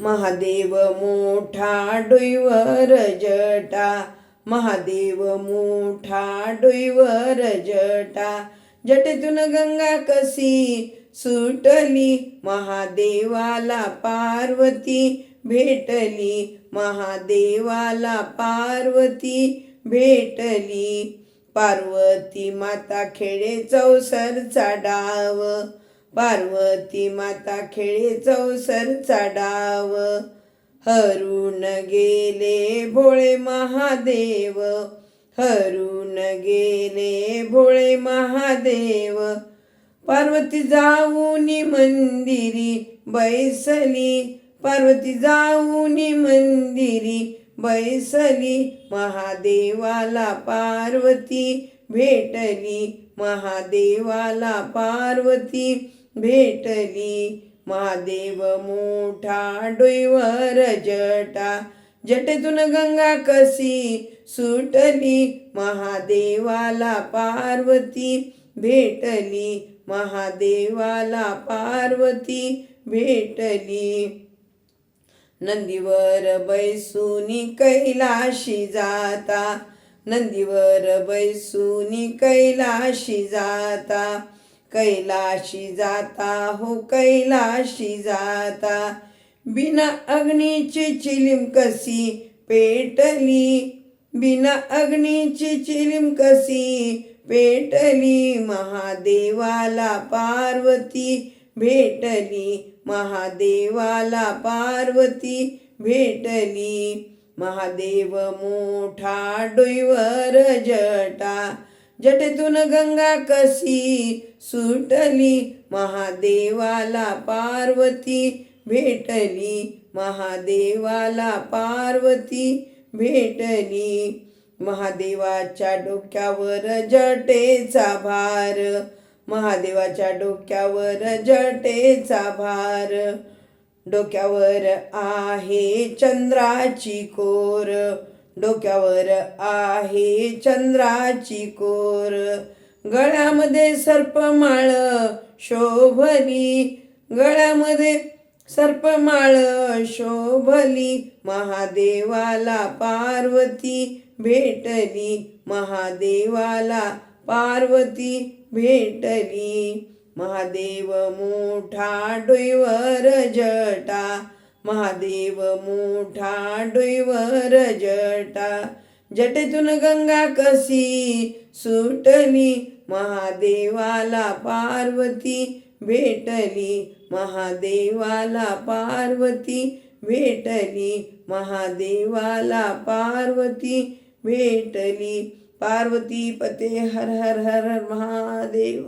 महादेव मोठा डुईवर जटा महादेव मोठा डुईवर जटा. जटेतून गंगा कसी सुटली महादेवाला पार्वती भेटली. महादेवाला पार्वती भेटली. पार्वती माता खेडे चौसरचा डाव. पार्वती माता खेळे चौसरचा डाव हरून गेले भोळे महादेव. हरून गेले भोळे महादेव. पार्वती जाऊन मंदिरी बैसली. पार्वती जाऊन मंदिरी बैसली. महादेवाला पार्वती भेटली. महादेवाला पार्वती भेटली महादेव मोठा डोईवर जटा. जटेतून गंगा कसी सुटली महादेवाला पार्वती. भेटली महादेवाला पार्वती भेटली. नंदीवर बैसूनी कैलाशी जाता. नंदीवर बैसूनी कैलाशी जाता. कैलाशी जाता हो कैलाशी जाता. बिना अग्नीची चिलीम कशी पेटली? बिना अग्नीची चिलीम कशी पेटली? महादेवाला पार्वती भेटली. महादेवाला पार्वती भेटली. महादेव मोठा डोईवर जटा. जटेतून गंगा कशी सुटली महादेवाला पार्वती भेटली महादेवाला पार्वती भेटली. महादेवाच्या डोक्यावर जटेचा भार महादेवाच्या डोक्यावर जटेचा भार. डोक्यावर आहे चंद्राची कोर डोक्यावर आहे चंद्राची कोर. गळ्यामध्ये सर्पमाळ शोभली. गळ्यामध्ये सर्पमाळ शोभली. महादेवाला पार्वती भेटली. महादेवाला पार्वती भेटली. महादेव मोठा डोईवर जटा. महादेव मोठा डोईवर जटा जटेतून गंगा कसी सुटली महादेवाला पार्वती भेटली महादेवाला पार्वती भेटली महादेवाला पार्वती भेटली पार्वती पते हर हर हर हर महादेव।